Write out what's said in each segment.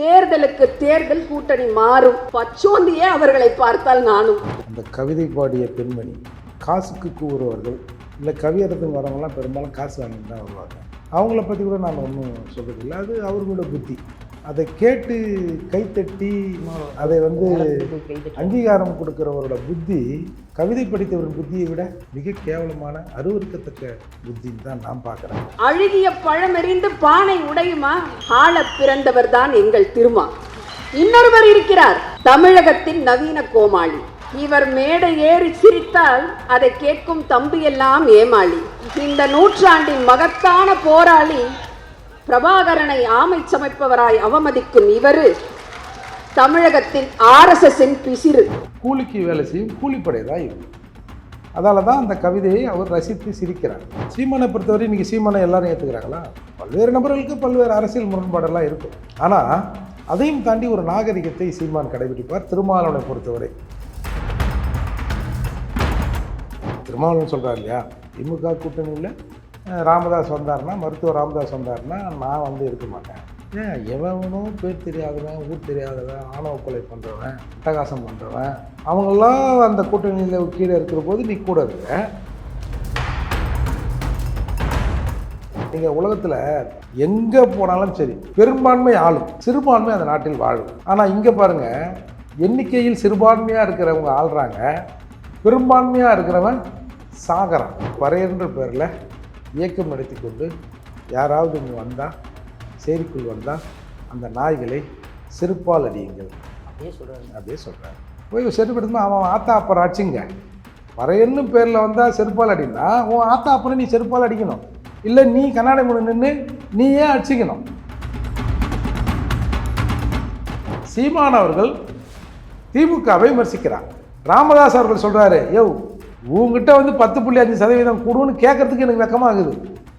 தேர்தலுக்கு தேர்தல் கூட்டணி மாறும். பச்சோந்தியே அவர்களை பார்த்தால் நானும். அந்த கவிதை பாடிய பெண்மணி காசுக்கு கூறுறவர்கள் இல்லை கவியரத்துக்கு வரவங்களாம் பெரும்பாலும் காசு வாங்கிட்டு தான் வருவாங்க. அவங்கள பற்றி கூட நான் ஒன்றும் சொல்கிறதில்ல அது அவர்களோட புத்தி. அதை கேட்டு கைத்தட்டி அதை வந்து அங்கீகாரம் கொடுக்குறவரோட புத்தி கவிதை படித்தவரின் புத்தியை விட மிக கேவலமான அருவருக்கத்தக்க புத்தின்னு தான் நான் பார்க்குறேன். அழுகிய பழமெறிந்து பானை உடையுமா? ஆள பிறந்தவர் தான் எங்கள் திருமா. இன்னொருவர் இருக்கிறார் தமிழகத்தின் நவீன கோமாளி. இவர் மேடை ஏறி சிரித்தால் அதை கேட்கும் தம்பி எல்லாம் ஏமாளி. இந்த நூற்றாண்டின் மகத்தான போராளி பிரபாகரனை ஆமை சமைப்பவராய் அவமதிக்கும் இவரு தமிழகத்தின் ஆர்எஸ்எஸ்ஸின் பிசிறு. கூலிக்கு வேலை செய்யும் கூலிப்படை தான் இவங்க அதால தான் அந்த கவிதையை அவர் ரசித்து சிரிக்கிறார். சீமானை பொறுத்தவரை இன்றைக்கி சீமானை எல்லாரும் ஏற்றுக்கிறாங்களா பல்வேறு நபர்களுக்கு பல்வேறு அரசியல் முரண்பாடெல்லாம் இருக்கும். ஆனால் அதையும் தாண்டி ஒரு நாகரிகத்தை சீமான் கடைபிடிப்பார் திருமாவளவனை பொறுத்தவரை. திருமாவளவன் சொல்கிறார் இல்லையா? திமுக கூட்டணியில் ராமதாஸ் வந்தாருன்னா மருத்துவர் ராமதாஸ் வந்தார்னா நான் வந்து இருக்க மாட்டேன். ஏன் எவனும் பேர் தெரியாதவன் ஊர் தெரியாதவன் ஆணவ கொலை பண்ணுறவன் அட்டகாசம் பண்ணுறவன் அவங்களாம் அந்த கூட்டணியில் கீழே இருக்கிற போது நீ கூட இருக்க. நீங்கள் உலகத்தில் எங்கே போனாலும் சரி பெரும்பான்மை ஆளும் சிறுபான்மை அந்த நாட்டில் வாழும். ஆனால் இங்கே பாருங்கள் எண்ணிக்கையில் சிறுபான்மையாக இருக்கிறவங்க ஆள்றாங்க பெரும்பான்மையாக இருக்கிறவன் சாகரம் வரையன்ற பேரில் இயக்கம் நடத்தி கொண்டு யாராவது இங்கே வந்தால் சேரிக்குள் வந்தால் அந்த நாய்களை செருப்பால் அடியுங்கள். அப்படியே சொல்கிறாங்க அப்படியே சொல்கிறேன் போய் செருப்பு எடுத்துமா அவன் ஆத்தா அப்பர் அடிச்சுங்க. வரையன்னு பேரில் வந்தால் செருப்பால் அடினா உன் ஆத்தா அப்பனை நீ செருப்பால் அடிக்கணும். இல்லை நீ கண்ணாடி முன்னு நின்று நீயே அடிச்சுக்கணும்? சீமான் அவர்கள் திமுகவை விமர்சிக்கிறார். ராமதாஸ் அவர்கள் சொல்கிறாரு யோ உங்ககிட்ட வந்து பத்து புள்ளி அஞ்சு சதவீதம் கொடுன்னு கேட்கறதுக்கு எனக்கு வெக்கமாகுது.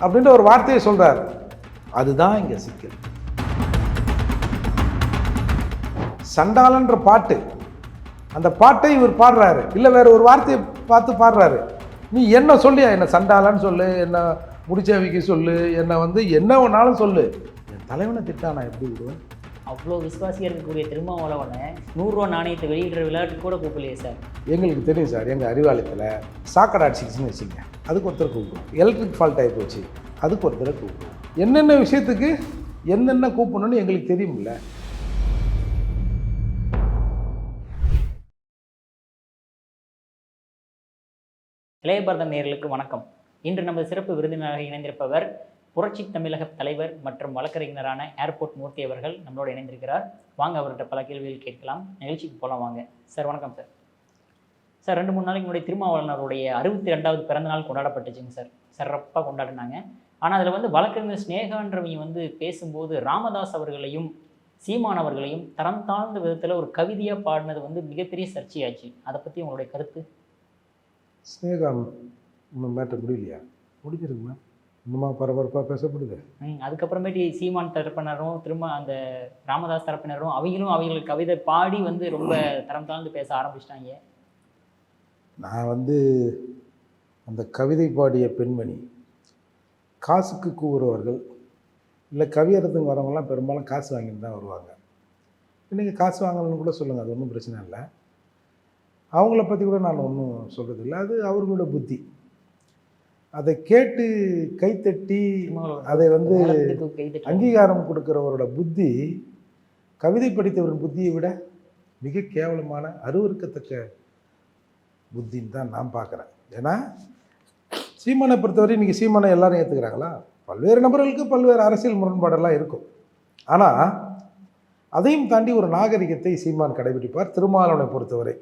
அப்படின்ற ஒரு வார்த்தையை சொல்கிறார் அதுதான் இங்கே சிக்கல். சண்டாளன்ற பாட்டு. அந்த பாட்டை இவர் பாடுறாரு. இல்லை வேற ஒரு வார்த்தையை பார்த்து பாடுறாரு. நீ என்ன சொல்லியா என்ன சண்டாளன்னு சொல்லு என்ன முடிச்சவிக்க சொல்லு என்னை வந்து என்ன வேணாலும் சொல்லு. என் தலைவனை திட்டா நான் எப்படி விடுவேன்? அவ்வளோ விசுவாசியாக இருக்கக்கூடிய திருமாவளவனை நூறுரூவா நாணயத்தை வெளியிடுற விளையாட்டு கூட கூப்பிடலையே சார். எங்களுக்கு தெரியும் சார் எங்கள் அறிவாலயத்தில் சாக்கடை அடிச்சிக்கிச்சுன்னு வச்சுங்க அதுக்கு ஒருத்தர் கூப்பிடுவோம். எலக்ட்ரிக் ஃபால்ட் ஆகி போச்சு. அதுக்கு ஒருத்தரை கூப்பிடுவோம். என்னென்ன விஷயத்துக்கு என்னென்ன கூப்பிடணும்னு எங்களுக்கு தெரியும்ல. இளையபாரதம் நேர்களுக்கு வணக்கம். இன்று நமது சிறப்பு விருந்தினராக இணைந்திருப்பவர் புரட்சி தமிழக தலைவர் மற்றும் வழக்கறிஞரான ஏர்போர்ட் மூர்த்தி அவர்கள் நம்மளோடு இணைந்திருக்கிறார். வாங்க அவர்கிட்ட பல கேள்விகள் கேட்கலாம். நிகழ்ச்சிக்கு போகலாம் வாங்க. சார் வணக்கம் சார். சார் ரெண்டு மூணு நாளைக்கு முன்னாடி திருமாவளனருடைய அறுபத்தி ரெண்டாவது பிறந்த நாள் கொண்டாடப்பட்டுச்சுங்க சார். சிறப்பாக கொண்டாடினாங்க. ஆனால் அதில் வந்து வழக்கறிஞர் ஸ்னேகான்றவங்க வந்து பேசும்போது ராமதாஸ் அவர்களையும் சீமான் அவர்களையும் தரம் தாழ்ந்த விதத்தில் ஒரு கவிதையாக பாடினது வந்து மிகப்பெரிய சர்ச்சையாச்சு. அதை பற்றி உங்களுடைய கருத்து? ஸ்னேகா மேட்டர் முடியலையா? முடிஞ்சிருக்குமா இன்னுமா பரபரப்பாக பேசப்படுது. அதுக்கப்புறமேட்டு சீமான் தரப்பினரும் திரும்ப அந்த ராமதாஸ் தரப்பினரும் அவங்களும் அவங்களுக்கு கவிதை பாடி வந்து ரொம்ப தரம் தாழ்ந்து பேச ஆரம்பிச்சிட்டாங்க. நான் வந்து அந்த கவிதை பாடிய பெண்மணி காசுக்கு கூறுறவர்கள் இல்லை கவியரத்துக்கு வரவங்களாம் பெரும்பாலும் காசு வாங்கிட்டு தான் வருவாங்க. இன்றைக்கி காசு வாங்கணும்னு கூட சொல்லுங்கள் அது ஒன்றும் பிரச்சனை இல்லை. அவங்கள பற்றி கூட நான் ஒன்றும் சொல்கிறதில்ல அது அவர்களோட புத்தி. அதை கேட்டு கைத்தட்டி அதை வந்து. அங்கீகாரம் கொடுக்குறவரோட புத்தி கவிதை படித்தவரின் புத்தியை விட மிக கேவலமான அருவருக்கத்தக்க புத்தின்னு தான் நான் பார்க்குறேன். ஏன்னா சீமானை பொறுத்தவரை இன்றைக்கி சீமானை எல்லாரும் ஏற்றுக்கிறாங்களா பல்வேறு நபர்களுக்கு பல்வேறு அரசியல் முரண்பாடெல்லாம் இருக்கும். ஆனால் அதையும் தாண்டி ஒரு நாகரிகத்தை சீமான் கடைபிடிப்பார் திருமாவளவனை பொறுத்தவரை.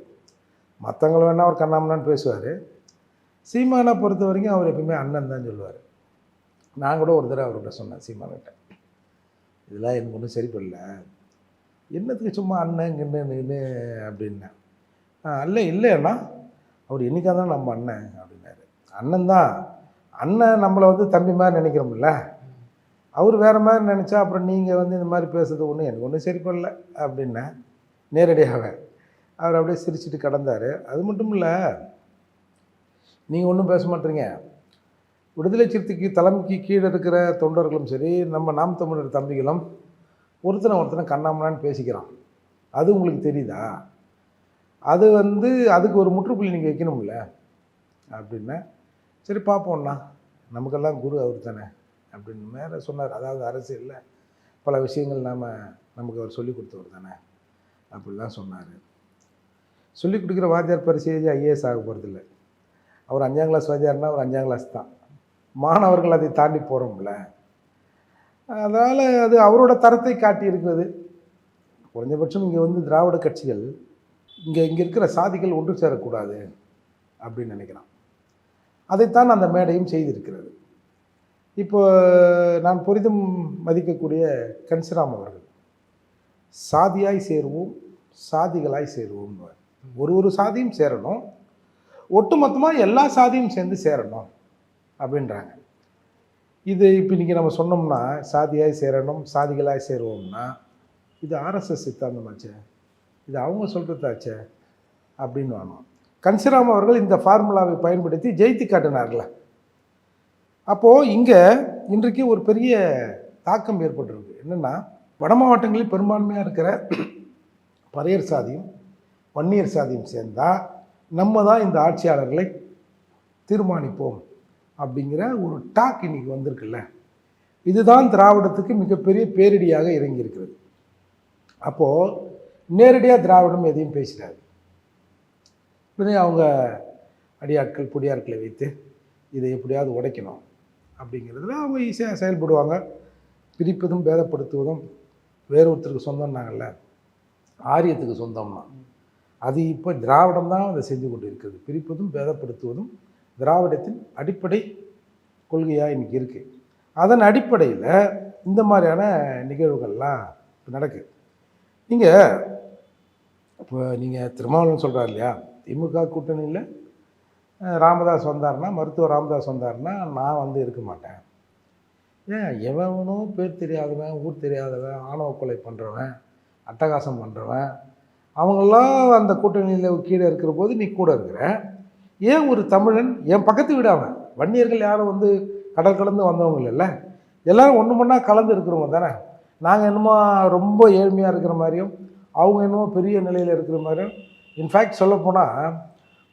மற்றவங்கள வேணால் அவர் கண்ணாமனான்னு பேசுவார். சீமானை பொறுத்த வரைக்கும் அவர் எப்பவுமே அண்ணன் தான் சொல்லுவார். நான் கூட ஒரு தடவை அவர்கிட்ட சொன்னேன் சீமான்கிட்ட இதெல்லாம் எனக்கு ஒன்றும் சரிப்படல. என்னத்துக்கு சும்மா அண்ணன் கிண்ணு அப்படின்னேன். அல்ல இல்லைன்னா அவர் என்னைக்காக தான் நம்ம அண்ணன் அப்படின்னாரு. அண்ணன் தான் அண்ணன் நம்மளை வந்து தம்பி மாதிரி நினைக்கிறோம்ல. அவர் வேறு மாதிரி நினச்சா அப்புறம் நீங்கள் வந்து இந்த மாதிரி பேசுறது ஒன்றும் எனக்கு ஒன்றும் சரிப்படல அப்படின்னேன் நேரடியாக அவர் அப்படியே சிரிச்சுட்டு கடந்தார். அது மட்டும் இல்லை நீங்கள் ஒன்றும் பேச மாட்டீங்க. விடுதலை சிறுத்தைக்கு தலைமைக்கு கீழே இருக்கிற தொண்டர்களும் சரி நம்ம நாம் தமிழர் தம்பிகளும் ஒருத்தனை ஒருத்தனை கண்ணாமனான்னு பேசிக்கிறான் அது உங்களுக்கு தெரியுதா? அது வந்து அதுக்கு ஒரு முற்றுப்புள்ளி நீங்கள் வைக்கணும்ல. அப்படின்னா சரி பார்ப்போம்ண்ணா நமக்கெல்லாம் குரு அவர் தானே அப்படின்னு மேலே சொன்னார். அதாவது அரசியலில் பல விஷயங்கள் நாம் நமக்கு அவர் சொல்லி கொடுத்தவர் தானே அப்படிலாம் சொன்னார். சொல்லி கொடுக்குற வாத்தியார் பரிசு எழுதி ஐஏஎஸ் ஆக போகிறதில்ல அவர் அஞ்சாம் கிளாஸ் வாத்தியார்னா அவர் அஞ்சாம் கிளாஸ் தான். மாணவர்கள் அதை தாண்டி போகிறோம்ல அதனால் அது அவரோட தரத்தை காட்டி இருக்கிறது. குறைஞ்சபட்சம் இங்கே வந்து திராவிட கட்சிகள் இங்கே இங்கே இருக்கிற சாதிகள் ஒன்று சேரக்கூடாது அப்படின்னு நினைக்கிறான். அதைத்தான் அந்த மேடையும் செய்திருக்கிறது. இப்போ நான் பெரிதும் மதிக்கக்கூடிய கன்சிராம் அவர்கள் சாதியாய் சேருவோம் சாதிகளாய் சேருவோம் ஒரு ஒரு சாதியும் சேரணும். ஒட்டுமொத்தமாக எல்லா சாதியும் சேர்ந்து சேரணும் அப்படின்றாங்க. இது இப்போ இன்றைக்கி நம்ம சொன்னோம்னா சாதியாய் சேரணும் சாதிகளாய் சேருவோம்னா இது ஆர்எஸ்எஸ் சித்தாந்தமாச்சே? இது அவங்க சொல்கிறதாச்சே அப்படின்னு வாங்க கன்சிராம் அவர்கள் இந்த ஃபார்முலாவை பயன்படுத்தி ஜெயித்து காட்டினார்கள அப்போது இங்கே இன்றைக்கு ஒரு பெரிய தாக்கம் ஏற்பட்டிருக்கு. என்னென்னா வட மாவட்டங்களில் பெரும்பான்மையாக இருக்கிற பறையர் சாதியும் வன்னியர் சாதியும் சேர்ந்தால் நம்ம தான் இந்த ஆட்சியாளர்களை தீர்மானிப்போம் அப்படிங்கிற ஒரு டாக் இன்னைக்கு வந்திருக்குல்ல. இதுதான் திராவிடத்துக்கு மிகப்பெரிய பேரிடியாக இறங்கியிருக்கிறது. அப்போது நேரடியாக திராவிடம் எதையும் பேசினார் உடனே அவங்க அடியாட்கள் பொடியாட்களை வைத்து இதை எப்படியாவது உடைக்கணும் அப்படிங்கிறதுல அவங்க ஈஸியாக செயல்படுவாங்க. பிரிப்பதும் பேதப்படுத்துவதும் வேறு ஒருத்தருக்கு சொந்தம்னாங்கல்ல ஆரியத்துக்கு சொந்தம்னா. அது இப்போ திராவிடம் தான் அதை செஞ்சு கொண்டு இருக்குது பிரிப்பதும் பேதப்படுத்துவதும் திராவிடத்தின் அடிப்படை கொள்கையாக இன்றைக்கி இருக்குது அதன் அடிப்படையில் இந்த மாதிரியான நிகழ்வுகள்லாம் இப்போ நடக்குது. நீங்கள் இப்போ நீங்கள் திருமாவளவன் சொல்கிறார் இல்லையா? திமுக கூட்டணியில் ராமதாஸ் வந்தார்னா மருத்துவர் ராமதாஸ் வந்தார்னா நான் வந்து இருக்க மாட்டேன். ஏன்? எவனும் பேர் தெரியாதவன் ஊர் தெரியாதவன் ஆணவ கொலை பண்ணுறவன் அட்டகாசம் பண்ணுறவன் அவங்களாம் அந்த கூட்டணியில் கீழே இருக்கிற போது நீ கூட இருக்கிற. ஏன் ஒரு தமிழன் என் பக்கத்து வீடு அவன். வன்னியர்கள் யாரும் வந்து கடல் கலந்து வந்தவங்க இல்லைல்ல. எல்லோரும் ஒன்று மண்ணா கலந்து இருக்கிறவங்க தானே. நாங்கள் என்னமோ ரொம்ப ஏழ்மையாக இருக்கிற மாதிரியும் அவங்க என்னமோ பெரிய நிலையில் இருக்கிற மாதிரியும் இன்ஃபேக்ட் சொல்லப்போனால்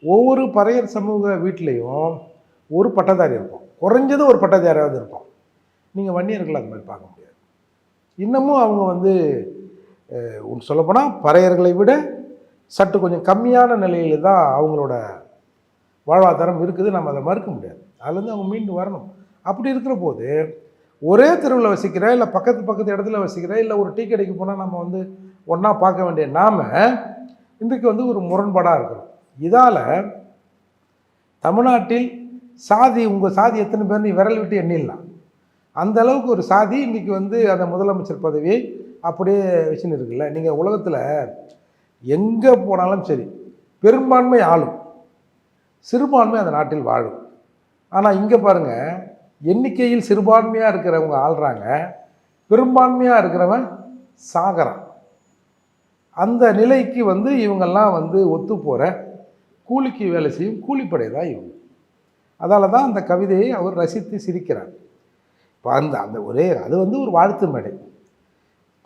ஒவ்வொரு பறையர் சமூக வீட்லேயும் ஒரு பட்டதாரி இருப்போம். குறைஞ்சது ஒரு பட்டதாரியாவது இருப்போம். நீங்கள் வன்னியர்கள் அந்த மாதிரி பார்க்க முடியாது. இன்னமும் அவங்க வந்து சொல்லப்போனால் பறையர்களை விட சற்று கொஞ்சம் கம்மியான நிலையில் தான் அவங்களோட வாழ்வாதாரம் இருக்குது. நம்ம அதை மறுக்க முடியாது. அதுலேருந்து அவங்க மீண்டு வரணும். அப்படி இருக்கிற போது ஒரே தெருவில் வசிக்கிற இல்லை பக்கத்து பக்கத்து இடத்துல வசிக்கிற இல்லை ஒரு டீ கடைக்கு போனால் நம்ம வந்து ஒன்றா பார்க்க வேண்டிய நாம இன்றைக்கு வந்து ஒரு முரண்பாடாக இருக்கிறோம் இதால் தமிழ்நாட்டில் சாதி உங்கள் சாதி எத்தனை பேர் நீ விரல் விட்டு எண்ணிடலாம். அந்த அளவுக்கு ஒரு சாதி இன்றைக்கி வந்து அந்த முதலமைச்சர் பதவியை அப்படியே வச்சுன்னு இருக்குல்ல. நீங்கள் உலகத்தில் எங்கே போனாலும் சரி பெரும்பான்மை ஆளும் சிறுபான்மை அந்த நாட்டில் வாழும். ஆனால் இங்கே பாருங்கள் எண்ணிக்கையில் சிறுபான்மையாக இருக்கிறவங்க ஆள்றாங்க பெரும்பான்மையாக இருக்கிறவன் சாகரம் அந்த நிலைக்கு வந்து இவங்கெல்லாம் வந்து ஒத்து போகிற கூலிக்கு வேலை செய்யும் கூலிப்படை தான் இவங்க. அதால் தான் அந்த கவிதையை அவர் ரசித்து சிரிக்கிறார். இப்போ அந்த அந்த ஒரே அது வந்து ஒரு வாழ்த்து மேடை.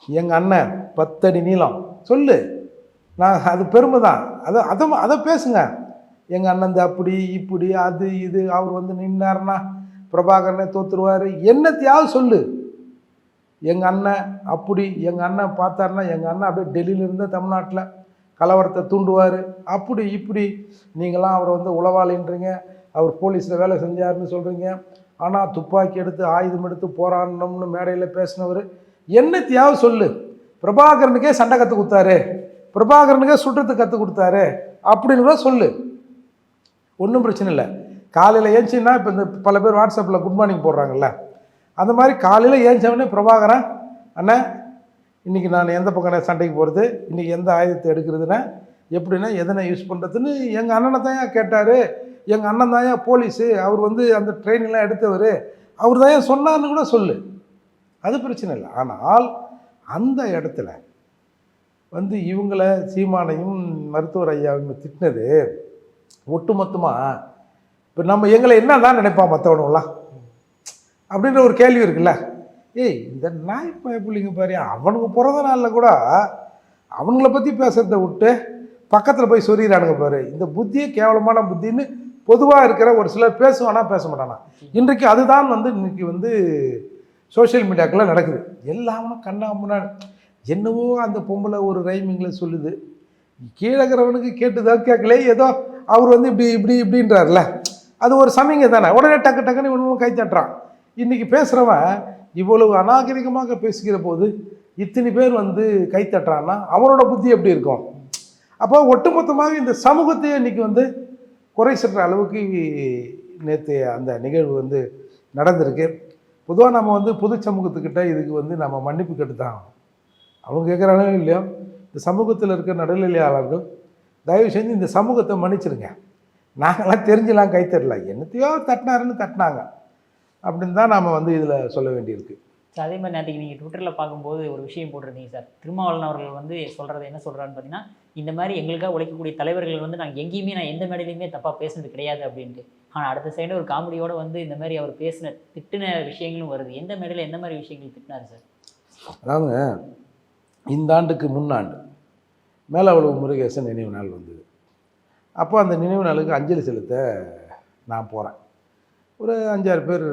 எங்கள் அண்ணன் பத்தடி நீளம். சொல்லு. நான் அது பெருமை தான். அதை அதை அதை பேசுங்க. எங்கள் அண்ணன் இந்த அப்படி இப்படி அது இது அவர் வந்து நின்னார்னா பிரபாகரனை தோத்துருவார். என்னத்தையாவது சொல்லு. எங்கள் அண்ணன் அப்படி எங்கள் அண்ணன் பார்த்தாருன்னா எங்கள் அண்ணன் அப்படியே டெல்லியிலேருந்து தமிழ்நாட்டில் கலவரத்தை தூண்டுவார். அப்படி இப்படி நீங்களாம் அவரை வந்து உளவாளின்றீங்க. அவர் போலீஸில் வேலை செஞ்சாருன்னு சொல்கிறீங்க ஆனால் துப்பாக்கி எடுத்து ஆயுதம் எடுத்து போராடணும்னு மேடையில் பேசினவர். என்னத்தையாவது சொல்லு. பிரபாகரனுக்கே சண்டை கற்றுக் கொடுத்தாரு. பிரபாகரனுக்கே சுடுறது கற்றுக் கொடுத்தாரு. அப்படின்னு கூட சொல்லு. ஒன்றும் பிரச்சனை இல்லை. காலையில் ஏஞ்சின்னா இப்போ இந்த பல பேர் வாட்ஸ்அப்பில் குட் மார்னிங் போடுறாங்கல்ல. அந்த மாதிரி காலையில் ஏஞ்சவனே பிரபாகரன் அண்ணா இன்றைக்கி நான் எந்த பக்கம் சண்டைக்கு போகிறது இன்றைக்கி எந்த ஆயுதத்தை எடுக்கிறதுனா எப்படின்னா எதனை யூஸ் பண்ணுறதுன்னு எங்கள் அண்ணனை தான் கேட்டார். எங்கள் அண்ணன் தான் போலீஸு. அவர் வந்து அந்த ட்ரெயினெலாம் எடுத்தவர். அவர் தான் சொன்னார்னு கூட சொல்லு. அது பிரச்சனை இல்லை. ஆனால் அந்த இடத்துல வந்து இவங்கள சீமானையும் மருத்துவர் ஐயாவையும் திட்டினது ஒட்டுமொத்தமாக இப்போ நம்ம எங்களை என்ன தான் நினைப்பான் மற்றவனுங்களாம் அப்படின்ற ஒரு கேள்வி இருக்குல்ல. ஏய் இந்த நாய் பயப்புள்ளிங்க பாரு அவனுக்கு பிறந்த நாளில் கூட அவங்கள பற்றி பேசுறத விட்டு பக்கத்தில் போய் சொல்லிடுறானுங்க பாரு. இந்த புத்தியே கேவலமான புத்தின்னு பொதுவாக இருக்கிற ஒரு சிலர் பேசுவானா பேச மாட்டானா? இன்றைக்கு அதுதான் வந்து இன்றைக்கி வந்து சோஷியல் மீடியாக்கெல்லாம் நடக்குது. எல்லாமும் கண்ணா முன்னாடி என்னவோ அந்த பொம்பளை ஒரு ரைமிங்கில் சொல்லுது. கீழே இருக்கிறவனுக்கு கேட்டுதான் கேட்கல ஏதோ அவர் வந்து இப்படி இப்படி இப்படின்றார்ல அது ஒரு சமிங்க தானே. உடனே டக்கு டக்குன்னு இவனும் கை தட்டுறான் இன்றைக்கி பேசுகிறவன் இவ்வளவு அநாகரிகமாக பேசுகிற போது இத்தனை பேர் வந்து கை தட்டுறான்னா அவனோட புத்தி எப்படி இருக்கும்? அப்போ ஒட்டுமொத்தமாக இந்த சமூகத்தையே இன்னைக்கு வந்து குறை சென்ற அளவுக்கு நேற்று அந்த நிகழ்வு வந்து நடந்திருக்கு. பொதுவாக நம்ம வந்து பொது சமூகத்துக்கிட்ட இதுக்கு வந்து நம்ம மன்னிப்பு கேட்டு தான் ஆகணும். அவங்க கேட்குறாங்களோ இல்லையோ? இந்த சமூகத்தில் இருக்க நடுநிலையாளர்கள் தயவு செஞ்சு இந்த சமூகத்தை மன்னிச்சிருங்க. நாங்களாம் தெரிஞ்சுலாம் கை தரல என்னத்தையோ தட்டினாருன்னு தட்டினாங்க. அப்படின்னு தான் நாம் வந்து இதில் சொல்ல வேண்டியிருக்கு. ஸோ அதே மாதிரி நேற்றுக்கு நீங்கள் ட்விட்டரில் பார்க்கும்போது ஒரு விஷயம் போட்டிருந்தீங்க சார். திருமாவளவன் அவர்கள் வந்து சொல்கிறது என்ன சொல்கிறான்னு பார்த்தீங்கன்னா இந்த மாதிரி எங்களுக்காக உழைக்கக்கூடிய தலைவர்கள் வந்து நாங்கள் எங்கேயுமே நான் எந்த மேடையிலையுமே தப்பாக பேசுனது கிடையாது அப்படின்ட்டு. ஆனால் அடுத்த சைடு ஒரு காமெடியோட வந்து இந்த மாதிரி அவர் பேசின திட்டின விஷயங்களும் வருது. எந்த மேடையில் எந்த மாதிரி விஷயங்கள் திட்டினாரு சார்? அதாவதுங்க இந்த ஆண்டுக்கு முன்னாண்டு மேலவளவு முருகேசன் நினைவு நாள் வந்தது. அப்போ அந்த நினைவு நாளுக்கு அஞ்சலி செலுத்த நான் போகிறேன் ஒரு அஞ்சாறு பேர்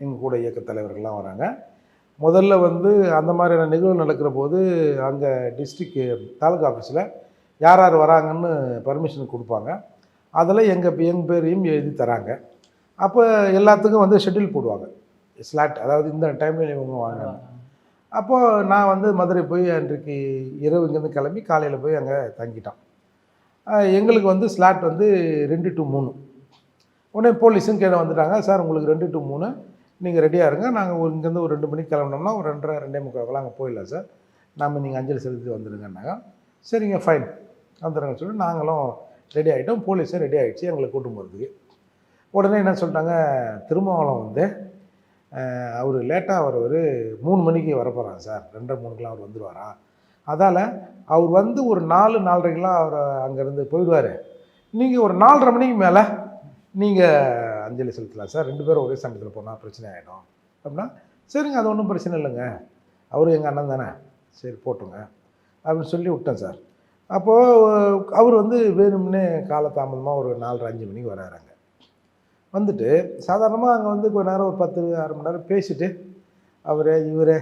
எங்கள் கூட இயக்க தலைவர்கள்லாம் வராங்க. முதல்ல வந்து அந்த மாதிரியான நிகழ்வு நடக்கிற போது அங்கே டிஸ்ட்ரிக் தாலுகா ஆஃபீஸில் யார் யார் வராங்கன்னு பர்மிஷன் கொடுப்பாங்க. அதில் எங்கள் எங்கள் பேரையும் எழுதி தராங்க. அப்போ எல்லாத்துக்கும் வந்து ஷெட்யூல் போடுவாங்க. ஸ்லாட் அதாவது இந்த டைமில் இவங்க வாங்க அப்போது நான் வந்து மதுரை போய் அன்றைக்கு இரவு இங்கேருந்து கிளம்பி காலையில் போய் அங்கே தங்கிட்டோம். எங்களுக்கு வந்து ஸ்லாட் வந்து ரெண்டு டு மூணு. உடனே போலீஸும் கீழே வந்துட்டாங்க. சார் உங்களுக்கு ரெண்டு டு மூணு. நீங்கள் ரெடியாக இருங்க. நாங்கள் இங்கேருந்து ஒரு ரெண்டு மணிக்கு கிளம்பினோம்னா ஒரு ரெண்டரை ரெண்டே முக்கால்க்கெல்லாம் அங்கே போயிடலாம் சார். நம்ம நீங்கள் அஞ்சலி செலுத்தி வந்துடுங்கன்னாங்க சரிங்க ஃபைன் வந்துடுங்க சொல்லி நாங்களும் ரெடி ஆகிட்டோம் போலீஸும் ரெடி ஆகிடுச்சு எங்களை கூட்டும் போகிறதுக்கு உடனே என்ன சொல்லிட்டாங்க திருமாவளம் வந்து அவர் லேட்டாக வரவர் மூணு மணிக்கு வரப்போகிறாங்க சார். ரெண்டரை மூணுக்கெலாம் அவர் வந்துடுவாரா அதால் அவர் வந்து ஒரு நாலு நாலரைக்கெலாம் அவர் அங்கேருந்து போயிடுவார். நீங்கள் ஒரு நாலரை மணிக்கு மேலே நீங்கள் அஞ்சலி செலுத்தலாம் சார். ரெண்டு பேரும் ஒரே சமயத்தில் போனால் பிரச்சனை ஆகிடும் அப்படின்னா சரிங்க அது ஒன்றும் பிரச்சனை இல்லைங்க. அவரும் எங்கள் அண்ணன் தானே. சரி போட்டுங்க அப்படின்னு சொல்லி விட்டேன் சார். அப்போது அவர் வந்து வேணும்னே காலதாமதமாக ஒரு நாலரை அஞ்சு மணிக்கு வராறாங்க வந்துட்டு சாதாரணமாக அங்கே வந்து கொஞ்ச நேரம் ஒரு பத்து அரை மணி நேரம் பேசிட்டு அவரே இவரே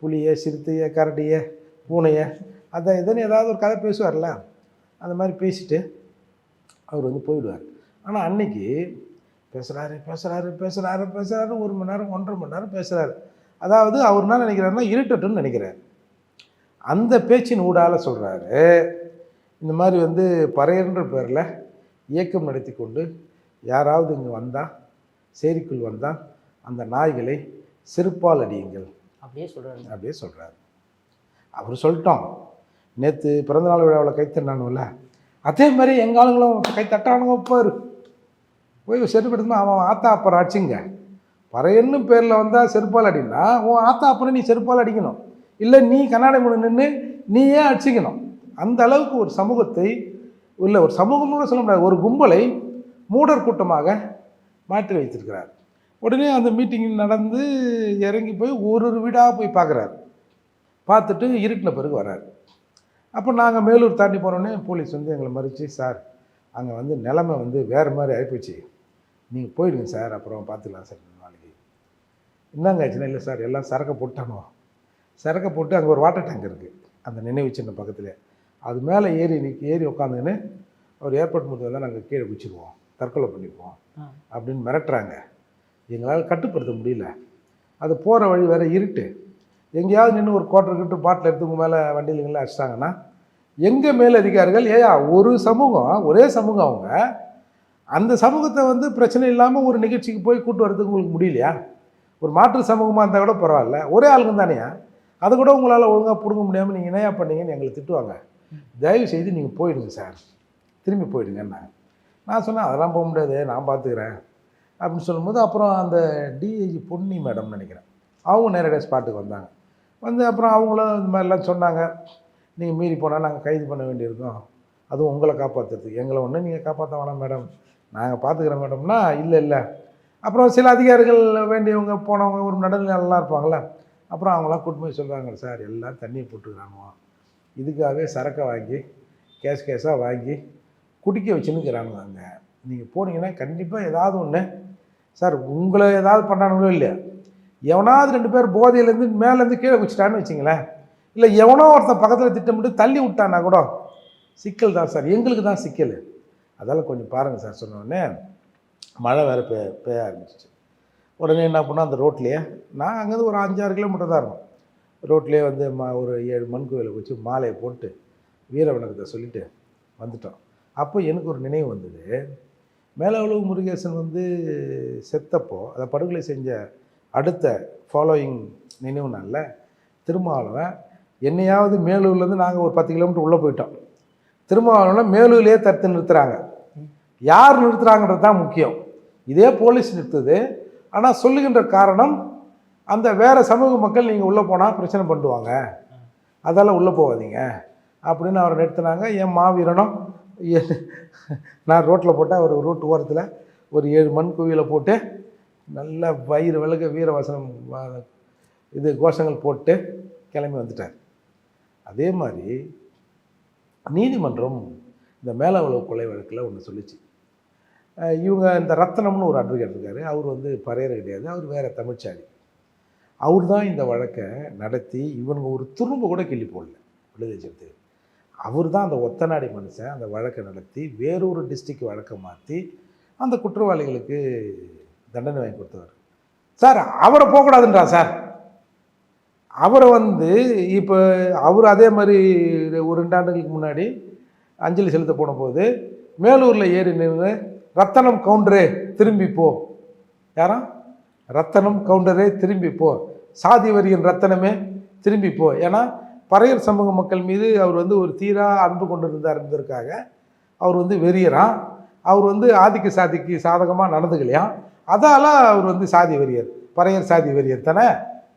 புளியை சிறுத்தையை கரடியை பூனையை அதை இதுன்னு ஏதாவது ஒரு கதை பேசுவார்ல. அந்த மாதிரி பேசிட்டு அவர் வந்து போயிடுவார். ஆனால் அன்னைக்கு பேசுகிறாரு பேசுகிறாரு பேசுகிறாரு பேசுகிறாரு ஒரு மணி நேரம் ஒன்றரை மணி நேரம் பேசுகிறாரு அதாவது அவர் என்ன நினைக்கிறாருன்னா இருட்டட்டும்னு நினைக்கிறார். அந்த பேச்சின் ஊடால சொல்கிறாரு இந்த மாதிரி வந்து பறையன்ற பேரில் இயக்கம் நடத்தி கொண்டு யாராவது இங்கே வந்தால் சேரிக்குள் வந்தால் அந்த நாய்களை செருப்பால் அடியுங்கள். அப்படியே சொல்கிறாரு அப்படியே சொல்கிறாரு அவர் சொல்லிட்டோம். நேற்று பிறந்தநாள் விழாவில் கைத்தட்டானுல அதே மாதிரி எங்கள் ஆளுங்களும் கை தட்டானுங்க பாரு போய் செருப்படுத்துமா அவன் ஆத்தா அப்பர் அடிச்சுங்க பறையன்னு பேரில் வந்தால் செருப்பால் அடினா உன் ஆத்தா அப்பனை நீ செருப்பால் அடிக்கணும். இல்லை நீ கண்ணாடி முன்னு நின்று நீயே அடிச்சுக்கணும். அந்த அளவுக்கு ஒரு சமூகத்தை இல்லை ஒரு சமூகம்னு கூட சொல்ல முடியாது ஒரு கும்பலை மூடர் கூட்டமாக மாற்றி வைத்திருக்கிறார். உடனே அந்த மீட்டிங் நடந்து இறங்கி போய் ஒரு ஒரு வீடாக போய் பார்க்குறாரு. பார்த்துட்டு இருட்டின பிறகு வராரு அப்போ நாங்கள் மேலூர் தாண்டி போனோடனே போலீஸ் வந்து எங்களை மறித்து சார் அங்கே வந்து நிலைமை வந்து வேறு மாதிரி ஆகிப்போச்சு நீங்கள் போயிடுங்க சார் அப்புறம் பார்த்துக்கலாம் சார் நாளைக்கு. என்னங்க ஆச்சுன்னா இல்லை சார் எல்லாம் சரக்கை போட்டானோ சரக்கை போட்டு அங்கே ஒரு வாட்டர் டேங்க் இருக்குது அந்த நினைவு சின்ன பக்கத்தில். அது மேலே ஏறி நிற்க ஏறி உட்காந்துன்னு அவர் ஏர்போர்ட் முடிஞ்சு வந்தால் நாங்கள் கீழே குச்சிடுவோம் தற்கொலை பண்ணிப்போம். அப்படின்னு மிரட்டுறாங்க. எங்களால் கட்டுப்படுத்த முடியல. அது போகிற வழி வேற இருட்டு. எங்கேயாவது நின்று ஒரு கோட்டர் கிட்ட பாட்டில் எடுத்து உங்க மேலே வண்டியிலங்கள அடிச்சிட்டாங்கன்னா எங்கள் மேலதிகாரிகள் ஏயா ஒரு சமூகம் ஒரே சமூகம் அவங்க. அந்த சமூகத்தை வந்து பிரச்சனை இல்லாமல் ஒரு நிகழ்ச்சிக்கு போய் கூட்டு வரதுக்கு உங்களுக்கு முடியலையா? ஒரு மாற்று சமூகமாக இருந்தால் கூட பரவாயில்ல. ஒரே ஆளுங்க தானேயா? அதை கூட உங்களால் ஒழுங்காக பிடுங்க முடியாமல் நீங்கள் என்னையா பண்ணீங்கன்னு எங்களை திட்டுவாங்க. தயவு செய்து நீங்கள் போயிடுங்க சார். திரும்பி போயிடுங்கன்னாங்க நான். சொன்னேன் அதெல்லாம் போக முடியாது. நான் பார்த்துக்கிறேன் அப்படின்னு சொல்லும்போது அப்புறம் அந்த டிஐஜி பொன்னி மேடம்னு நினைக்கிறேன். அவங்க நேரடியாக ஸ்பாட்டுக்கு வந்தாங்க. வந்து அப்புறம் அவங்களும் இந்த மாதிரிலாம் சொன்னாங்க. நீங்கள் மீறி போனால் நாங்கள் கைது பண்ண வேண்டியிருக்கோம். அதுவும் உங்களை காப்பாற்றுறதுக்கு எங்களை ஒன்று நீங்கள் காப்பாற்ற வேணாம் மேடம். நாங்கள் பார்த்துக்குறோம் மேடம்னா இல்லை இல்லை. அப்புறம் சில அதிகாரிகள் வேண்டியவங்க போனவங்க ஒரு நடுநிலாம் இருப்பாங்கள்ல அப்புறம் அவங்களாம் கூட்டு போய் சொல்கிறாங்க சார் எல்லாம் தண்ணியை போட்டுக்கிறானுவோ இதுக்காகவே சரக்கை வாங்கி கேஸ் கேஸாக வாங்கி குடிக்க வச்சுன்னுக்கிறானுங்க அங்கே. நீங்கள் போனீங்கன்னா கண்டிப்பாக ஏதாவது ஒன்று சார் உங்களை ஏதாவது பண்ணானுங்களோ இல்லையா? எவனாவது ரெண்டு பேர் போதையிலேருந்து மேலேருந்து கீழே குச்சிட்டான்னு வச்சிங்களேன். இல்லை எவனோ ஒருத்தன் பக்கத்தில் திட்டமிட்டு தள்ளி விட்டானா கூட சிக்கல் தான் சார். எங்களுக்கு தான் சிக்கல். அதெல்லாம் கொஞ்சம் பாருங்கள் சார் சொன்னோடனே மழை வேறு பெய்ய பெய்ய ஆரம்பிச்சிச்சு. உடனே என்ன பண்ணோம் அந்த ரோட்லேயே நான் அங்கேருந்து ஒரு அஞ்சாறு கிலோமீட்டர் தான் இருக்கும். ரோட்லேயே வந்து மா ஒரு ஏழு மண் கோயிலை வச்சு மாலையை போட்டு வீர வணக்கத்தை சொல்லிட்டு வந்துட்டோம். அப்போ எனக்கு ஒரு நினைவு வந்தது. மேலவளவு முருகேசன் வந்து செத்தப்போ அதை படுகொலை செஞ்ச அடுத்த ஃபாலோயிங் நினைவு நாளில் திருமாவளவன் என்னையாவது மேலூர்லேருந்து நாங்கள் ஒரு பத்து கிலோமீட்டர் உள்ளே போயிட்டோம். திருமாவளவனை மேலூர்லேயே தடுத்து நிறுத்துகிறாங்க யார் நிறுத்துகிறாங்கன்றது தான் முக்கியம். இதே போலீஸ் நிறுத்துது. ஆனால் சொல்லுகின்ற காரணம் அந்த வேறு சமூக மக்கள் நீங்கள் உள்ளே போனால் பிரச்சனை பண்ணுவாங்க. அதால் உள்ளே போகாதீங்க. அப்படின்னு அவரை நிறுத்தினாங்க. என் மாவீரனும் நான் ரோட்டில் போட்டால் ஒரு ரூட் ஓரத்தில் ஒரு ஏழு மண் குவியில் போட்டு நல்ல வயிறு விலக வீரவசனம் இது கோஷங்கள் போட்டு கிளம்பி வந்துட்டார். அதே மாதிரி நீதிமன்றம் இந்த மேலவளவு கொலை வழக்கில் ஒன்று சொல்லிச்சு. இவங்க இந்த ரத்தனம்னு ஒரு அட்வொகேட் இருக்கார். அவர் வந்து பறையர் கிடையாது. அவர் வேறு தமிழ்ச்சாரி. அவர் தான் இந்த வழக்கை நடத்தி இவனுங்க ஒரு துரும்பு கூட கிள்ளி போடல. விடுதலை அவர் தான் அந்த ஒத்தநாடி மனுஷன் அந்த வழக்கை நடத்தி வேறொரு டிஸ்ட்ரிக்ட் வழக்கை மாற்றி அந்த குற்றவாளிகளுக்கு தண்டனை வாங்கி கொடுத்தவர். சார் அவரை போகக்கூடாதுன்றா சார்? அவரை வந்து இப்போ அவர் அதே மாதிரி ஒரு ரெண்டு ஆண்டுகளுக்கு முன்னாடி அஞ்சலி செலுத்த போன போது மேலூரில் ஏறி நின்று ரத்தனம் கவுண்டரே திரும்பி போ. யாரா? ரத்தனம் கவுண்டரே திரும்பி போ. சாதி வரியின் ரத்தனமே திரும்பி போ. ஏன்னா பறையர் சமூக மக்கள் மீது அவர் வந்து ஒரு தீரா அன்பு கொண்டிருந்தார் என்பதற்காக அவர் வந்து வெறியரான் அவர் வந்து ஆதிக்க சாதிக்கு சாதகமாக நடந்துக்கலையாம். அதால் அவர் வந்து சாதி வெறியர் பறையர் சாதி வெறியர் தானே?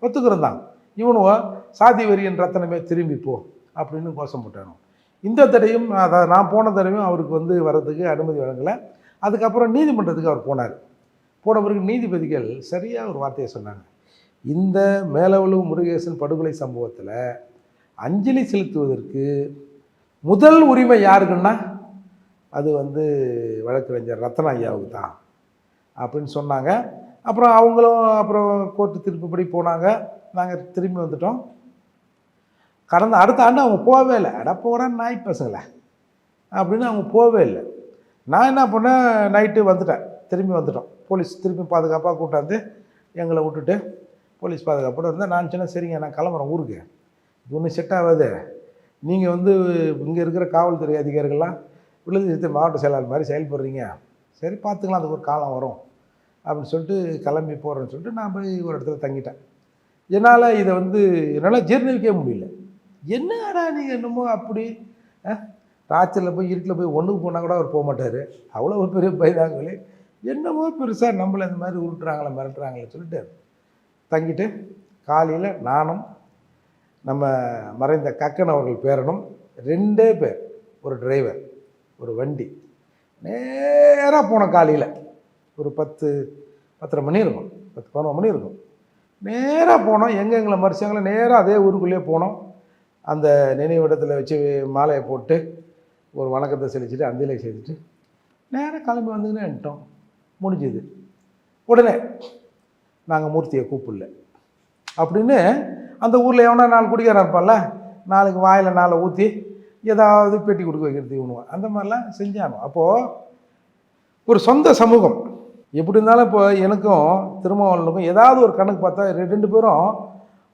ஒத்துக்கிறந்தான் இவனுவோ சாதி வெறியன் ரத்தனமே திரும்பி போ அப்படின்னு கோஷம் போட்டானோ. இந்த தடையும் அதை நான் போன தடவையும் அவருக்கு வந்து வர்றதுக்கு அனுமதி வழங்கலை. அதுக்கப்புறம் நீதிமன்றத்துக்கு அவர் போனார். போன பிறகு நீதிபதிகள் சரியாக ஒரு வார்த்தையை சொன்னாங்க. இந்த மேலவளவு முருகேசன் படுகொலை சம்பவத்தில் அஞ்சலி செலுத்துவதற்கு முதல் உரிமை யாருக்குன்னா அது வந்து வழக்கறிஞர் ரத்ன ஐயாவுக்கு தான் அப்படின்னு சொன்னாங்க. அப்புறம் அவங்களும் அப்புறம் கோர்ட்டு திருப்புப்படி போனாங்க. நாங்கள் திரும்பி வந்துட்டோம். கடந்த அடுத்த ஆண்டு அவங்க போகவே இல்லை. அட போகிறேன் நாய் பசங்களை. அப்படின்னு அவங்க போகவே இல்லை. நான் என்ன பண்ணேன்? நைட்டு வந்துட்டேன். திரும்பி வந்துட்டோம். போலீஸ் திரும்பி பாதுகாப்பாக கூட்டாந்து எங்களை விட்டுட்டு போலீஸ் பாதுகாப்போடு இருந்தால் நான் சொன்னேன் சரிங்க நான் கிளம்புறேன் ஊருக்கு. இது ஒன்றும் செட் ஆகாது. நீங்கள் வந்து இங்கே இருக்கிற காவல்துறை அதிகாரிகள்லாம் விழுந்து மாவட்ட செயலாளர் மாதிரி செயல்படுறீங்க. சரி பார்த்துக்கலாம். அதுக்கு ஒரு காலம் வரும். அப்படின்னு சொல்லிட்டு கிளம்பி போகிறேன்னு சொல்லிட்டு நான் போய் ஒரு இடத்துல தங்கிட்டேன். என்னால் இதை வந்து என்னால் ஜீர்ணிக்கவே முடியல. என்னடா நீங்கள் என்னமோ அப்படி ராத்திரியில் போய் இருட்டில் போய் ஒன்றுக்கு போனால் கூட அவர் போக மாட்டார் அவ்வளோ ஒரு பெரிய பைதாங்களே என்னமோ பெருசாக நம்மளை இந்த மாதிரி உருட்டுறாங்களே மிரட்டுறாங்களே சொல்லிட்டு தங்கிட்டு காலையில் நானும் நம்ம மறைந்த கக்கன் அவர்கள் பேரனும் ரெண்டே பேர். ஒரு டிரைவர் ஒரு வண்டி. நேராக போனோம் காலையில். ஒரு பத்து பத்தரை மணி இருக்கும். பத்து பதினொரு மணி இருக்கும். நேராக போனோம். எங்கே எங்களை மறிச்சாங்களோ நேராக அதே ஊருக்குள்ளேயே போனோம். அந்த நினைவிடத்தில் வச்சு மாலையை போட்டு ஒரு வணக்கத்தை செலுத்திட்டு அந்திலை செய்துட்டு நேராக கிளம்பி வந்துங்கன்னு முடிஞ்சுது. உடனே நாங்கள் மூர்த்தியை கூப்பிடல. அப்படின்னு அந்த ஊரில் எவனா நாலு குடிக்காரன் இருப்பான்ல நாளைக்கு வாயில் நாளை ஊற்றி ஏதாவது பெட்டி கொடுக்க வைக்கிறதுக்கு இவனுவான். அந்த மாதிரிலாம் செஞ்சானோ அப்போது ஒரு சொந்த சமூகம் எப்படி இருந்தாலும் இப்போ எனக்கும் திருமாவளவனுக்கும் ஏதாவது ஒரு கணக்கு பார்த்தா ரெண்டு பேரும்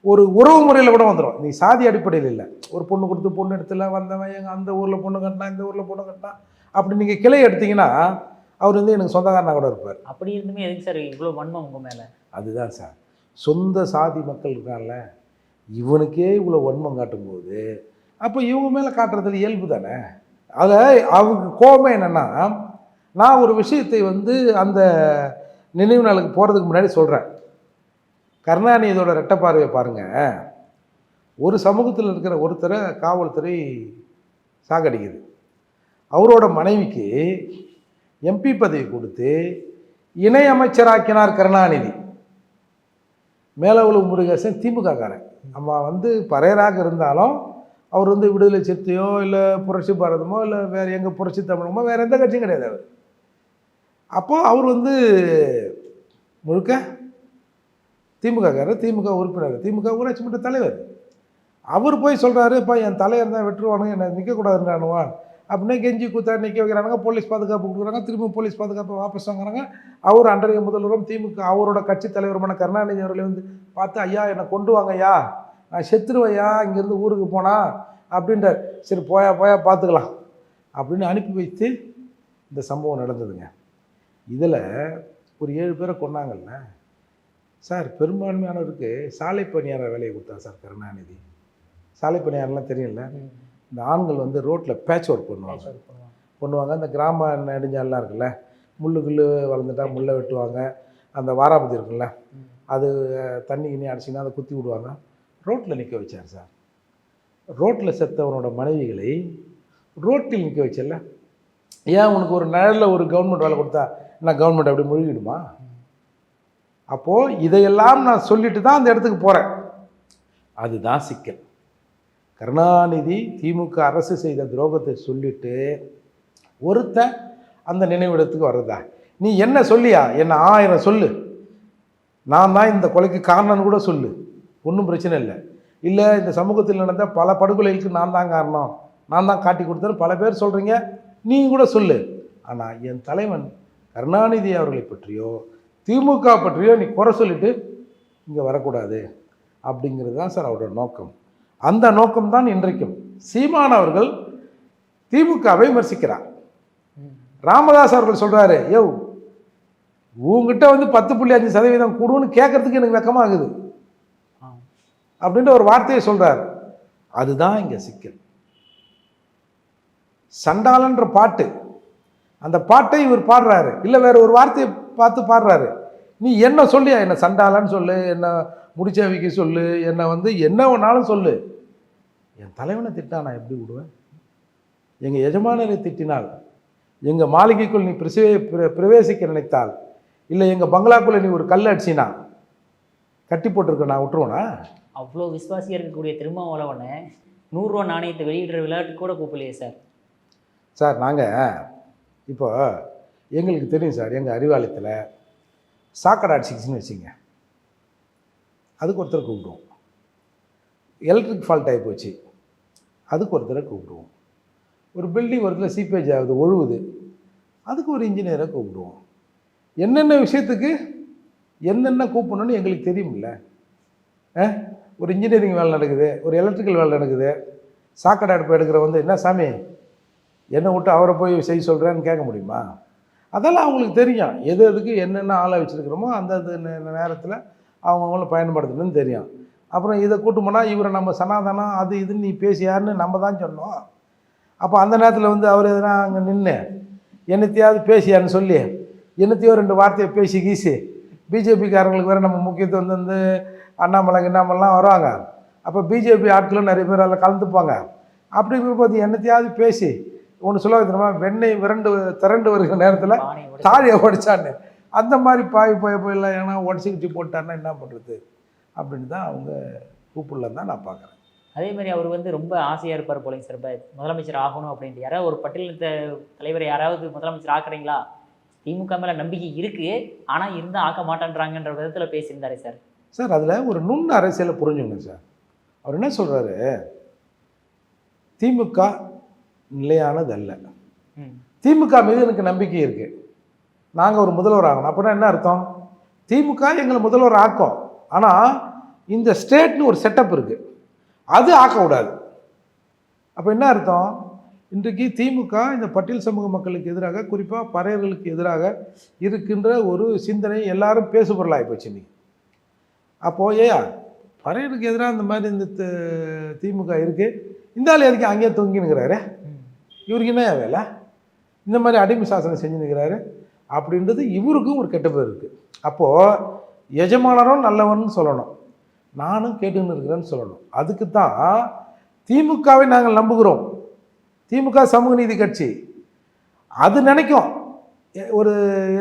ஒரு உறவு முறையில் கூட வந்துடும் நீ சாதி அடிப்படையில் இல்லை. ஒரு பொண்ணு கொடுத்து பொண்ணு எடுத்துல வந்தவன் எங்க அந்த ஊரில் பொண்ணு கட்டினா இந்த ஊரில் பொண்ணு கட்டினா அப்படி நீங்கள் கிளை எடுத்தீங்கன்னா அவர் வந்து எனக்கு சொந்தக்காரனா கூட இருப்பார். அப்படி இருந்துமே எதுக்கு சார் இவ்வளோ வன்மம் உங்க மேல? அதுதான் சார். சொந்த சாதி மக்கள் இருக்கான்ல இவனுக்கே இவ்வளோ வன்மம் காட்டும்போது அப்போ இவங்க மேலே காட்டுறதுல இயல்பு தானே? அதில் அவங்க கோபமே என்னென்னா நான் ஒரு விஷயத்தை வந்து அந்த நினைவு நாளுக்கு போகிறதுக்கு முன்னாடி சொல்கிறேன் கருணாநிதியோட ரெட்ட பார்வையை பாருங்கள் ஒரு சமூகத்தில் இருக்கிற ஒருத்தரை காவல்துறை சாகடிக்குது. அவரோட மனைவிக்கு எம்பி பதவி கொடுத்து இணை அமைச்சராக்கினார் கருணாநிதி. மேலவுளு முருகேசன் திமுகக்காரன். நம்ம வந்து பறையராக இருந்தாலும் அவர் வந்து விடுதலை சிறுத்தையோ இல்லை புரட்சி பாரதமோ இல்லை வேறு எங்கள் புரட்சி தமிழமோ வேறு எந்த கட்சியும் கிடையாது அவர். அப்போது அவர் வந்து முழுக்க திமுககார் திமுக உறுப்பினர் திமுக ஊராட்சி மன்ற தலைவர். அவர் போய் சொல்கிறாரு இப்போ என் தலைவர் தான் வெட்டுருவானுங்க என்னை நிற்கக்கூடாதுன்றானுவான் அப்படின்னா கெஞ்சி கூத்தா நிற்க வைக்கிறாங்க போலீஸ் பாதுகாப்பு கொடுக்குறாங்க திரும்ப போலீஸ் பாதுகாப்பு வாபஸ் வாங்குறாங்க. அவர் அன்றைய முதல்வரும் திமுக அவரோட கட்சி தலைவருமான கருணாநிதி அவர்களை வந்து பார்த்து ஐயா என்னை கொண்டு வாங்கய்யா நான் செத்துருவையா இங்கேருந்து ஊருக்கு போனா அப்படின்றார். சரி போயா போயா பார்த்துக்கலாம் அப்படின்னு அனுப்பி வைத்து இந்த சம்பவம் நடந்ததுங்க. இதில் ஒரு ஏழு பேரை கொன்னாங்கல்ல? சார் பெரும்பான்மையானவருக்கு சாலை பணியார வேலையை கொடுத்தார் சார் கருணாநிதி சாலை பணியாரெலாம் தெரியல இந்த ஆண்கள் வந்து ரோட்டில் பேட்ச் ஒர்க் பண்ணுவாங்க. பண்ணுவாங்க. இந்த கிராம நெடுஞ்சாலாம் இருக்குல்ல? முள்ளு கிள்ளு வளர்ந்துட்டா முள்ளை வெட்டுவாங்க. அந்த வாராபதி இருக்குல்ல? அது தண்ணி கிண்ணி அடிச்சிங்கன்னா அதை குத்தி விடுவாங்க. ரோட்டில் நிற்க வச்சார் சார். ரோட்டில் செத்தவனோட மனைவிகளை ரோட்டில் நிற்க வச்சல ஏன் உனக்கு ஒரு நிழலில் ஒரு கவர்மெண்ட் வேலை கொடுத்தா? என்ன கவர்மெண்ட் அப்படி முழுகிடுமா? அப்போது இதையெல்லாம் நான் சொல்லிட்டு தான் அந்த இடத்துக்கு போகிறேன் அதுதான் சிக்கல். கருணாநிதி திமுக அரசு செய்த துரோகத்தை சொல்லிட்டு ஒருத்தன் அந்த நினைவிடத்துக்கு வர்றதா? நீ என்ன சொல்லியா? என்ன ஆயிரம் சொல்லு. நான் தான் இந்த கொலைக்கு காரணம்னு கூட சொல்லு. ஒன்றும் பிரச்சனை இல்லை. இல்லை இந்த சமூகத்தில் நடந்த பல படுகொலைகளுக்கு நான் தான் காரணம். நான் தான் காட்டி கொடுத்தேன்னு பல பேர் சொல்கிறீங்க நீ கூட சொல்லு. ஆனால் என் தலைவன் கருணாநிதி அவர்களை பற்றியோ திமுக பற்றியோ நீ குறை சொல்லிட்டு இங்கே வரக்கூடாது. அப்படிங்கிறது தான் சார் அவரோட நோக்கம். அந்த நோக்கம்தான் இன்றைக்கும். சீமான் அவர்கள் திமுகவை விமர்சிக்கிறார். ராமதாஸ் அவர்கள் சொல்றாரு யோ உங்ககிட்ட வந்து பத்து புள்ளி அஞ்சு சதவீதம் கொடுன்னு கேட்கறதுக்கு எனக்கு வெக்கமாகுது. அப்படின்ற ஒரு வார்த்தையை சொல்றார். அதுதான் இங்க சிக்கல். சண்டாளன்ற பாட்டு. அந்த பாட்டை இவர் பாடுறாரு. இல்லை வேற ஒரு வார்த்தையை பார்த்து பாடுறாரு. நீ என்ன சொல்லியா? என்ன சண்டாளன்னு சொல்லு என்ன முடிச்சவிக்க சொல்லு என்னை வந்து என்ன வேணாலும் சொல்லு. என் தலைவனை திட்டா நான் எப்படி விடுவேன்? எங்கள் எஜமானரை திட்டினால் எங்கள் மாளிகைக்குள் நீ பிரசவே பிர- பிரவேசிக்க நினைத்தால் இல்லை எங்கள் பங்களாக்குள்ளே நீ ஒரு கல் அடிச்சினா கட்டி போட்டிருக்க நான் விட்டுருவேனா? அவ்வளோ விசுவாசியாக இருக்கக்கூடிய திருமாவளவனை நூறுரூவா நாணயத்தை வெளியிடுற விளையாட்டு கூட கூப்பிடலையே சார். சார் நாங்கள் இப்போ எங்களுக்கு தெரியும் சார் எங்கள் அறிவாலயத்தில் சாக்கடை அடிச்சிக்கிச்சின்னு வச்சுங்க. அதுக்கு ஒருத்தரை கூப்பிடுவோம். எலக்ட்ரிக் ஃபால்ட் ஆகி போச்சு. அதுக்கு ஒருத்தரை கூப்பிடுவோம். ஒரு பில்டிங் ஒருத்தர சீப்பேஜ் ஆகுது ஒழுகுது அதுக்கு ஒரு இன்ஜினியரை கூப்பிடுவோம். என்னென்ன விஷயத்துக்கு என்னென்ன கூப்பிடணும்னு எங்களுக்கு தெரியுமில்ல ஆ? ஒரு இன்ஜினியரிங் வேலை நடக்குது ஒரு எலக்ட்ரிக்கல் வேலை நடக்குது. சாக்கடை அடுப்பு எடுக்கிற வந்து என்ன சாமி என்னை விட்டு அவரை போய் செய்ய சொல்கிறேன்னு கேட்க முடியுமா? அதெல்லாம் அவங்களுக்கு தெரியும். எது எதுக்கு என்னென்ன ஆளை வச்சுருக்கிறோமோ அந்த நேரத்தில் அவங்கவுங்கள பயன்படுத்தணும்னு தெரியும். அப்புறம் இதை கூட்டுமோனா போனால் இவரை நம்ம சனாதனம் அது இதுன்னு நீ பேசியாருன்னு நம்ம தான் சொன்னோம். அப்போ அந்த நேரத்தில் வந்து அவர் எதனா அங்கே நின்று என்னத்தையாவது பேசியாருன்னு சொல்லி என்னத்தையோ ரெண்டு வார்த்தையை பேசி கீசி பிஜேபிக்காரங்களுக்கு வேறு நம்ம முக்கியத்துவம் வந்து அண்ணாமலை கிண்ணாமலாம் வருவாங்க. அப்போ பிஜேபி ஆட்களும் நிறைய பேர் அதில் கலந்துப்பாங்க. அப்படிங்கிற போது என்னத்தையாவது பேசி ஒன்று சொல்லுவாங்க தெரியுமா? வெண்ணெய் விரண்டு திரண்டு வருகிற நேரத்தில் தாலியை உடைச்சான்னு. அந்த மாதிரி பாய் போய் போயிடலாம் ஏன்னா உடச்சிக்கிட்டு போட்டாருன்னா என்ன பண்ணுறது அப்படின்னு தான் அவங்க கூப்பிடலன்னு தான் நான் பார்க்குறேன். அதே மாதிரி அவர் வந்து ரொம்ப ஆசையாக இருப்பார் போலங்க சார். முதலமைச்சர் ஆகணும் அப்படின்ட்டு. யாராவது ஒரு பட்டியலினத்த தலைவரை யாராவது முதலமைச்சர் ஆக்குறீங்களா? திமுக மேலே நம்பிக்கை இருக்கு. ஆனால் இருந்தால் ஆக்க மாட்டேன்றாங்கன்ற விதத்தில் பேசியிருந்தாரே சார். சார் அதில் ஒரு நுண் அரசியலை புரிஞ்சுங்க சார். அவர் என்ன சொல்கிறாரு திமுக நிலையானது அல்ல ம். திமுக மீது எனக்கு நம்பிக்கை இருக்குது நாங்கள் ஒரு முதல்வர் ஆகணும். அப்படின்னா என்ன அர்த்தம்? திமுக எங்களை முதல்வர் ஆக்கும். ஆனால் இந்த ஸ்டேட்னு ஒரு செட்டப் இருக்குது அது ஆக்கக்கூடாது. அப்போ என்ன அர்த்தம்? இன்றைக்கு திமுக இந்த பட்டியல் சமூக மக்களுக்கு எதிராக குறிப்பாக பறையர்களுக்கு எதிராக இருக்கின்ற ஒரு சிந்தனை எல்லாரும் பேசுபொருளாகி போச்சு இன்னைக்கு. அப்போது ஏயா பறையருக்கு எதிராக இந்த மாதிரி இந்த திமுக இருக்குது இந்த ஆள் எதுக்கு அங்கேயே தொங்கினுக்கிறாரு ம் இவருக்கு என்ன வேலை. இந்த மாதிரி அடிமை சாசனம் செஞ்சுருக்கிறாரு அப்படின்றது இவருக்கும் ஒரு கெட்ட பேர் இருக்குது அப்போது எஜமானரும் நல்லவன் சொல்லணும். நானும் கேட்டுன்னு இருக்கிறேன்னு சொல்லணும். அதுக்கு தான் திமுகவை நாங்கள் நம்புகிறோம். திமுக சமூக நீதி கட்சி. அது நினைக்கும். ஒரு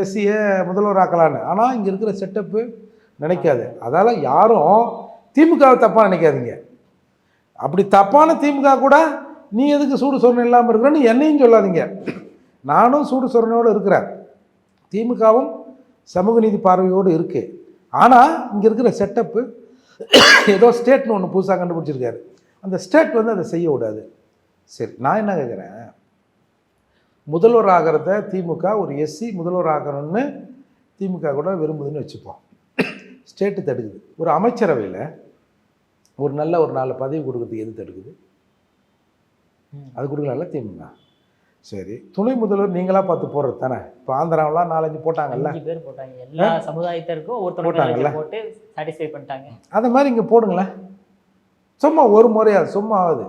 எஸ்சியை முதல்வர் ஆக்கலான்னு ஆனால் இங்கே இருக்கிற செட்டப்பு நினைக்காது. அதால் யாரும் திமுகவை தப்பாக நினைக்காதீங்க. அப்படி தப்பான திமுக கூட நீ எதுக்கு சூடு சொரணை இல்லாமல் இருக்கிறன்னு என்னையும் சொல்லாதீங்க. நானும் சூடு சொரணையோடு இருக்கிறேன். திமுகவும் சமூக நீதி பார்வையோடு இருக்குது ஆனால் இங்கே இருக்கிற செட்டப்பு ஏதோ ஸ்டேட்னு ஒன்று புதுசாக கண்டுபிடிச்சிருக்காரு. அந்த ஸ்டேட் வந்து அதை செய்ய விடாது. சரி நான் என்ன கேட்குறேன் முதல்வர் ஆகிறத திமுக ஒரு எஸ்சி முதல்வர் ஆகணும்னு திமுக கூட விரும்புதுன்னு வச்சுப்போம். ஸ்டேட்டு தடுக்குது. ஒரு அமைச்சரவையில் ஒரு நல்ல ஒரு நாலு பதவி கொடுக்கறதுக்கு எது தடுக்குது? அது கொடுக்கலாம்ல திமுக சரி. துணை முதல்வர் நீங்களா பார்த்து போடுறது தானே? இப்போ ஆந்திராவெலாம் நாலஞ்சு போட்டாங்கல்ல? பேர் போட்டாங்க. எல்லா சமுதாயத்திற்கும் போட்டாங்கல்ல? ஒருத்தர் போட்டு சாட்டிஸ்ஃபை பண்ணிட்டாங்க. அந்த மாதிரி இங்கே போடுங்களேன். சும்மா ஒரு முறையாது சும்மா ஆகுது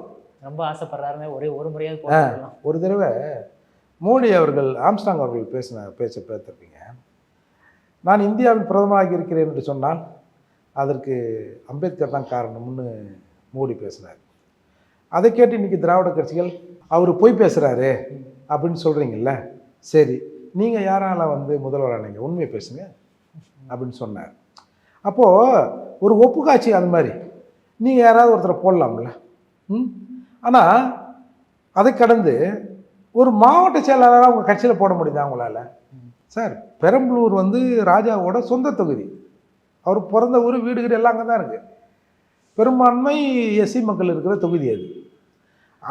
ரொம்ப ஆசைப்படுறாருங்க. ஒரே ஒரு முறையாவது ஒரு தடவை மோடி அவர்கள் ஆம்ஸ்டாங் அவர்கள் பேசின பேச்ச பார்த்துருப்பீங்க நான் இந்தியாவின் பிரதமராக இருக்கிறேன் என்று சொன்னால் அதற்கு அம்பேத்கர் தான் காரணம்னு மோடி பேசினார். அதை கேட்டு இன்னைக்கு திராவிட கட்சிகள் அவர் போய் பேசுகிறாரு அப்படின்னு சொல்கிறீங்கல்ல சரி நீங்கள் யாரால வந்து முதல்வரானீங்க உண்மையை பேசுங்க அப்படின்னு சொன்னார். அப்போது ஒரு ஒப்புக்காட்சி அது மாதிரி. நீங்கள் யாராவது ஒருத்தரை போடலாம்ல? ம்? ஆனால் அதை கடந்து ஒரு மாவட்ட செயலாளராக உங்கள் கட்சியில் போட முடியுதா அவங்களால சார் பெரம்பலூர் வந்து ராஜாவோட சொந்த தொகுதி. அவர் பிறந்த ஊர் வீடு வீடு எல்லாம் அங்கே தான் இருக்குது பெரும்பான்மை எஸ்சி மக்கள் இருக்கிற தொகுதி அது.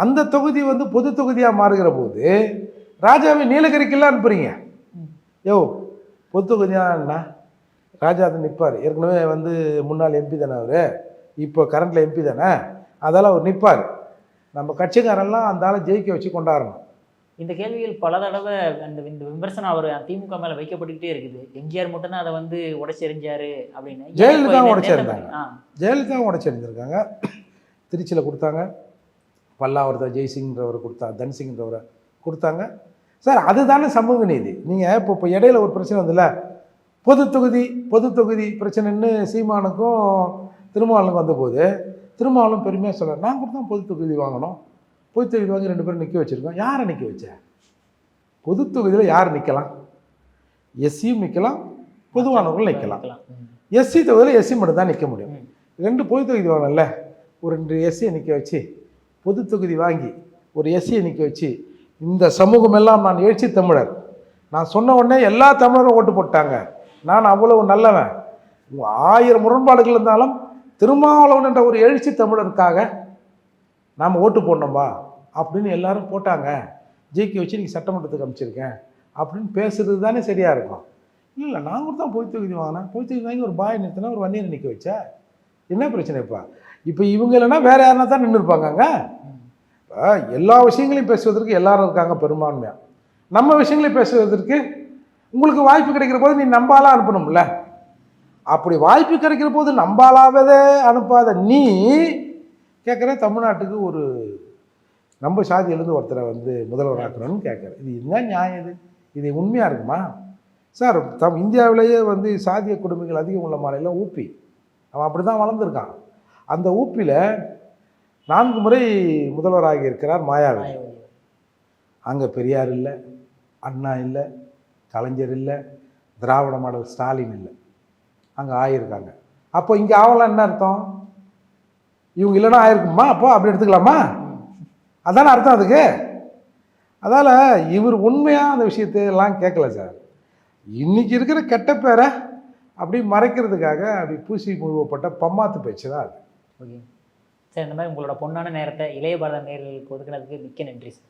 அந்த தொகுதி வந்து பொது தொகுதியாக மாறுகிற போது ராஜாவை நீலகிரிக்கெல்லாம் அனுப்புறீங்க. யோ பொது தொகுதியாக என்ன? ராஜா அது நிற்பார் ஏற்கனவே வந்து முன்னாள் எம்பி தானே அவர். இப்போ கரண்டில் எம்பி தானே. அதால் அவர் நிற்பார் நம்ம கட்சிக்காரெல்லாம் அந்த ஆளை ஜெயிக்க வச்சு கொண்டாடணும். இந்த கேள்விகள் பல தடவை அந்த இந்த விமர்சனம் அவர் திமுக மேல வைக்கப்பட்டுக்கிட்டே இருக்குது. எம்ஜிஆர் மட்டும்தான் அதை வந்து உடைச்செறிஞ்சாரு அப்படின்னு. ஜெயலலிதா ஆ, ஜெயலலிதாவும் உடச்சிருந்துருக்காங்க. திருச்சியில் கொடுத்தாங்க. பல்லாவரத்தில் ஜெய்சிங்ன்றவர் கொடுத்தா தன்சிங்ன்றவரை கொடுத்தாங்க. சார் அதுதானே சமூக நீதி. நீங்கள் இப்போ இப்போ இடையில ஒரு பிரச்சனை வந்துல. பொது தொகுதி பொது தொகுதி பிரச்சனைன்னு சீமானுக்கும் திருமாவளனுக்கும் வந்தபோது திருமாவளவன் பெருமையாக சொல்கிறார் நான் கூட தான் பொது தொகுதி வாங்கணும். பொது தொகுதி வாங்கி ரெண்டு பேரும் நிற்க வச்சுருக்கோம். யாரை நிற்க வச்ச? பொது தொகுதியில் யார் நிற்கலாம் எஸ்சியும் நிற்கலாம் பொதுவானவர்கள் நிற்கலாம் எஸ்சி தொகுதியில் எஸ்சி மட்டும் தான் நிற்க முடியும். ரெண்டு பொது தொகுதி வாங்கல ஒரு ரெண்டு எஸ்சியை நிற்க வச்சு பொது தொகுதி வாங்கி ஒரு எஸ்சியை நிற்க வச்சு இந்த சமூகம் எல்லாம் நான் எழுச்சி தமிழர். நான் சொன்ன உடனே எல்லா தமிழரும் ஓட்டு போட்டாங்க. நான் அவ்வளவு நல்லவன். ஆயிரம் முரண்பாடுகள் இருந்தாலும் திருமாவளவன் என்ற ஒரு எழுச்சி தமிழருக்காக நாம் ஓட்டு போடணும்பா அப்படின்னு எல்லாரும் போட்டாங்க. ஜெயிக்க வச்சு நீங்கள் சட்டமன்றத்துக்கு அமைச்சிருக்கேன் அப்படின்னு பேசுறது தானே சரியாக இருக்கும். இல்லை நான் கூட தான் பொது தொகுதி வாங்கினேன். பொது தொகுதி வாங்கி ஒரு பாய் நிறுத்தினா ஒரு வண்டியை நிற்க வச்சா? என்ன பிரச்சனைப்பா இப்போ? இவங்க இல்லைன்னா வேறு யாருனா தான் நின்றுருப்பாங்க இப்போ எல்லா விஷயங்களையும் பேசுவதற்கு எல்லாரும் இருக்காங்க பெரும்பான்மையாக நம்ம விஷயங்களையும் பேசுவதற்கு உங்களுக்கு வாய்ப்பு கிடைக்கிற போது நீ நம்பாலாம் அனுப்பணும்ல? அப்படி வாய்ப்பு கிடைக்கிற போது நம்பாலாவதே அனுப்பாத நீ கேட்குறேன் தமிழ்நாட்டுக்கு ஒரு நம்ம சாதியிலேருந்து ஒருத்தரை வந்து முதல்வர் ஆக்கணும்னு கேட்குறேன். இது என்ன நியாயம் இது? இது உண்மையாக இருக்குமா? சார் தம் இந்தியாவிலேயே வந்து சாதிய குடும்பங்கள் அதிகம் உள்ள மாநிலம் ஊப்பி அவன் அப்படி தான் வளர்ந்துருக்கான். அந்த ஊப்பியில் நான்கு முறை முதல்வராகி இருக்கிறார் மாயாவதி. மாயாவதி. அங்கே பெரியார் இல்லை அண்ணா இல்லை கலைஞர் இல்லை திராவிட மாடல் ஸ்டாலின் இல்லை. அங்கே ஆயிருக்காங்க அப்போ இங்கே ஆகலாம் என்ன அர்த்தம்? இவங்க இல்லைன்னா ஆயிருக்குமா? அப்போ அப்படி எடுத்துக்கலாமா? அதானே அர்த்தம் அதுக்கு. அதால் இவர் உண்மையாக அந்த விஷயத்தை எல்லாம் கேட்கல சார். இன்னைக்கு இருக்கிற கெட்ட பேரை அப்படி மறைக்கிறதுக்காக அப்படி பூசி முழுவப்பட்ட பம்மாத்து பேச்சு தான் அது. ஓகே. சார் இந்த மாதிரி உங்களோட பொன்னான நேரத்தை இளைய பாரத நேர்களுக்கு ஒதுக்குனதுக்கு மிக்க நன்றி சார்.